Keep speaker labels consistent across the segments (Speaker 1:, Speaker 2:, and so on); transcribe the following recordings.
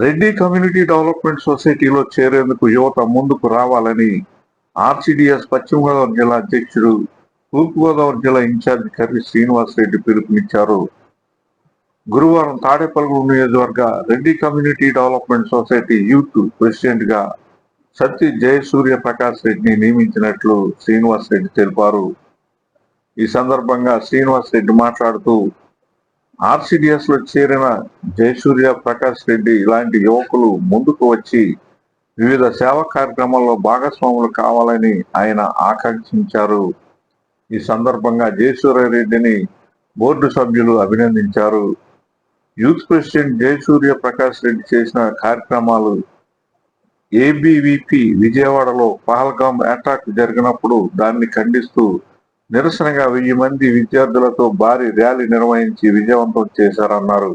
Speaker 1: Reddy community development సొసైటీలో చేరేందుకు యువత ముందుకు రావాలని ఆర్సిడిఎస్ పశ్చిమ గోదావరి జిల్లా అధ్యక్షుడు తూర్పుగోదావరి జిల్లా ఇన్ఛార్జి కర్రి శ్రీనివాస్ రెడ్డి పిలుపునిచ్చారు. గురువారం తాడేపల్లి నియోజకవర్గ Reddy community development society youth ప్రెసిడెంట్గా సత్తి జయసూర్య ప్రకాష్ రెడ్డిని నియమించినట్లు శ్రీనివాస్ రెడ్డి తెలిపారు. ఈ సందర్భంగా శ్రీనివాస్ రెడ్డి మాట్లాడుతూ ఆర్సిడిఎస్లో చేరిన జయసూర్య ప్రకాష్ రెడ్డి ఇలాంటి యువకులు ముందుకు వచ్చి వివిధ సేవా కార్యక్రమాల్లో భాగస్వాములు కావాలని ఆయన ఆకాంక్షించారు. ఈ సందర్భంగా జయసూర్య రెడ్డిని బోర్డు సభ్యులు అభినందించారు. యూత్ ప్రెసిడెంట్ జయసూర్య ప్రకాష్ రెడ్డి చేసిన కార్యక్రమాలు ఏబీవీపీ విజయవాడలో పహల్గాం అటాక్ జరిగినప్పుడు దాన్ని ఖండిస్తూ నిరసనగా వెయ్యి మంది విద్యార్థులతో భారీ ర్యాలీ నిర్వహించి విజయవంతం చేశారన్నారు.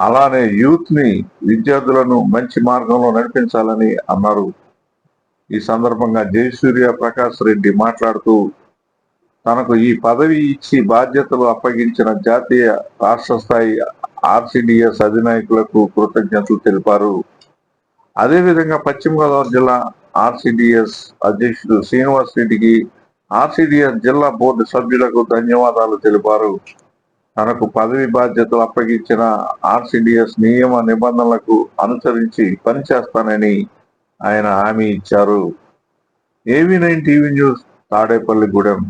Speaker 1: అలానే యూత్ని విద్యార్థులను మంచి మార్గంలో నడిపించాలని అన్నారు. ఈ సందర్భంగా జయసూర్య ప్రకాష్ రెడ్డి మాట్లాడుతూ తనకు ఈ పదవి ఇచ్చి బాధ్యతలు అప్పగించిన జాతీయ రాష్ట్ర స్థాయి ఆర్సిడిఎస్ అధినాయకులకు కృతజ్ఞతలు తెలిపారు. అదేవిధంగా పశ్చిమ గోదావరి జిల్లా ఆర్సిడిఎస్ అధ్యక్షుడు శ్రీనివాస్ రెడ్డికి ఆర్సిడిఎస్ జిల్లా బోర్డు సభ్యులకు ధన్యవాదాలు తెలిపారు. తనకు పదవి బాధ్యతలు అప్పగించిన ఆర్సిడిఎస్ నియమ నిబంధనలకు అనుసరించి పనిచేస్తానని ఆయన హామీ ఇచ్చారు. ఏవి నైన్ టీవీ న్యూస్ తాడేపల్లిగూడెం